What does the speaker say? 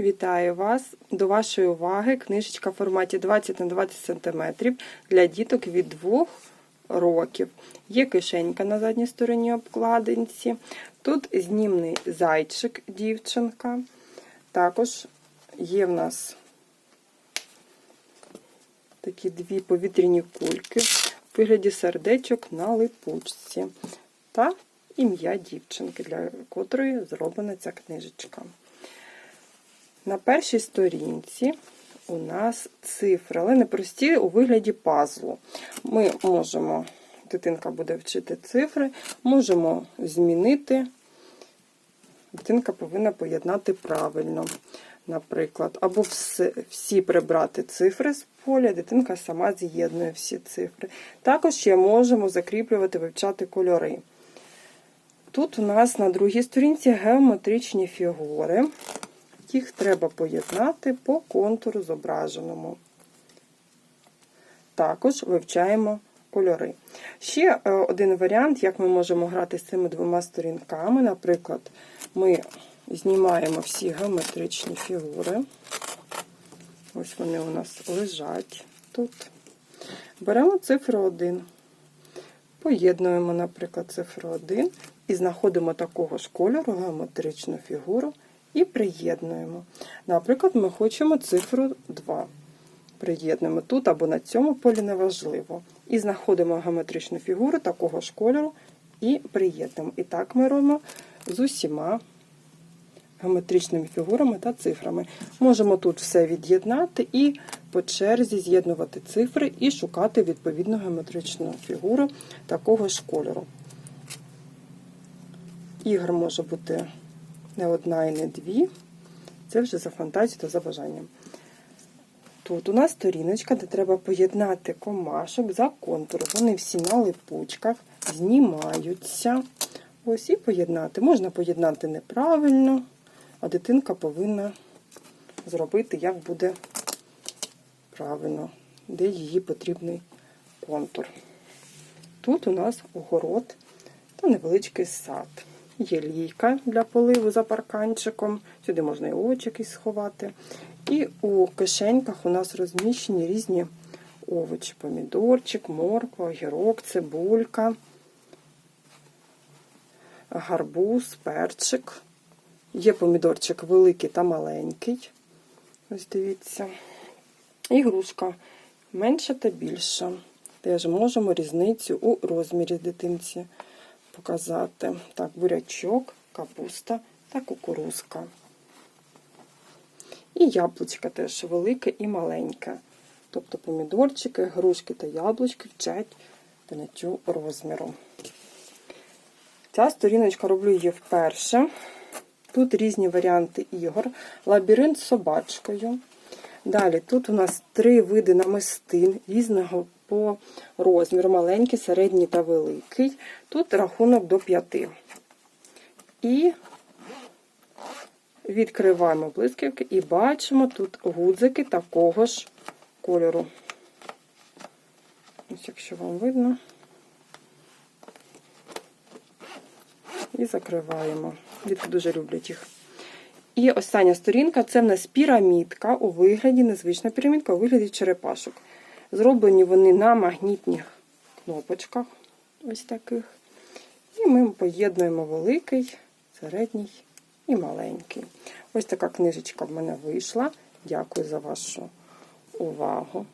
Вітаю вас! До вашої уваги книжечка в форматі 20 на 20 см для діток від 2 років. Є кишенька на задній стороні обкладинці. Тут знімний зайчик, дівчинка. Також є в нас такі дві повітряні кульки в вигляді сердечок на липучці. Та ім'я дівчинки, для котрої зроблена ця книжечка. На першій сторінці у нас цифри, але не прості у вигляді пазлу. Ми можемо, дитинка буде вчити цифри, можемо змінити. Дитинка повинна поєднати правильно, наприклад, або все, всі прибрати цифри з поля, дитинка сама з'єднує всі цифри. Також ще можемо закріплювати, вивчати кольори. Тут у нас на другій сторінці геометричні фігури. Їх треба поєднати по контуру зображеному. Також вивчаємо кольори. Ще е, один варіант, як ми можемо грати з цими двома сторінками. Наприклад, ми знімаємо всі геометричні фігури. Ось вони у нас лежать тут. Беремо цифру 1. Поєднуємо, наприклад, цифру 1 і знаходимо такого ж кольору геометричну фігуру і приєднуємо. Наприклад, ми хочемо цифру 2. Приєднуємо тут або на цьому полі неважливо. І знаходимо геометричну фігуру такого ж кольору і приєднуємо. І так ми робимо з усіма геометричними фігурами та цифрами. Можемо тут все від'єднати і по черзі з'єднувати цифри і шукати відповідну геометричну фігуру такого ж кольору. Ігор може бути не одна і не дві. Це вже за фантазією та за бажанням. Тут у нас сторіночка, де треба поєднати комашок за контур. Вони всі на липучках, знімаються. Ось і поєднати. Можна поєднати неправильно, а дитинка повинна зробити, як буде правильно, де її потрібний контур. Тут у нас огород та невеличкий сад. Є лійка для поливу за парканчиком. Сюди можна і овочі сховати. І у кишеньках у нас розміщені різні овочі: помідорчик, морква, огірок, цибулька, гарбуз, перчик. Є помідорчик великий та маленький. Ось дивіться. І грушка менша та більша. Теж можемо різницю у розмірі дитинці показати. Так, бурячок, капуста та кукурузка. І яблучка теж велике і маленьке. Тобто помідорчики, грушки та яблучки вчать поняттю розміру. Ця сторіночка роблю її вперше. Тут різні варіанти ігор. Лабіринт з собачкою. Далі тут у нас три види намистин різного по розміру, маленький, середній та великий. Тут рахунок до 5. І відкриваємо блискавки і бачимо тут гудзики такого ж кольору. Ось, якщо вам видно. І закриваємо. Дітки дуже люблять їх. І остання сторінка це в нас пірамідка у вигляді, незвична пірамідка у вигляді черепашок. Зроблені вони на магнітних кнопочках, ось таких. І ми поєднуємо великий, середній і маленький. Ось така книжечка в мене вийшла. Дякую за вашу увагу.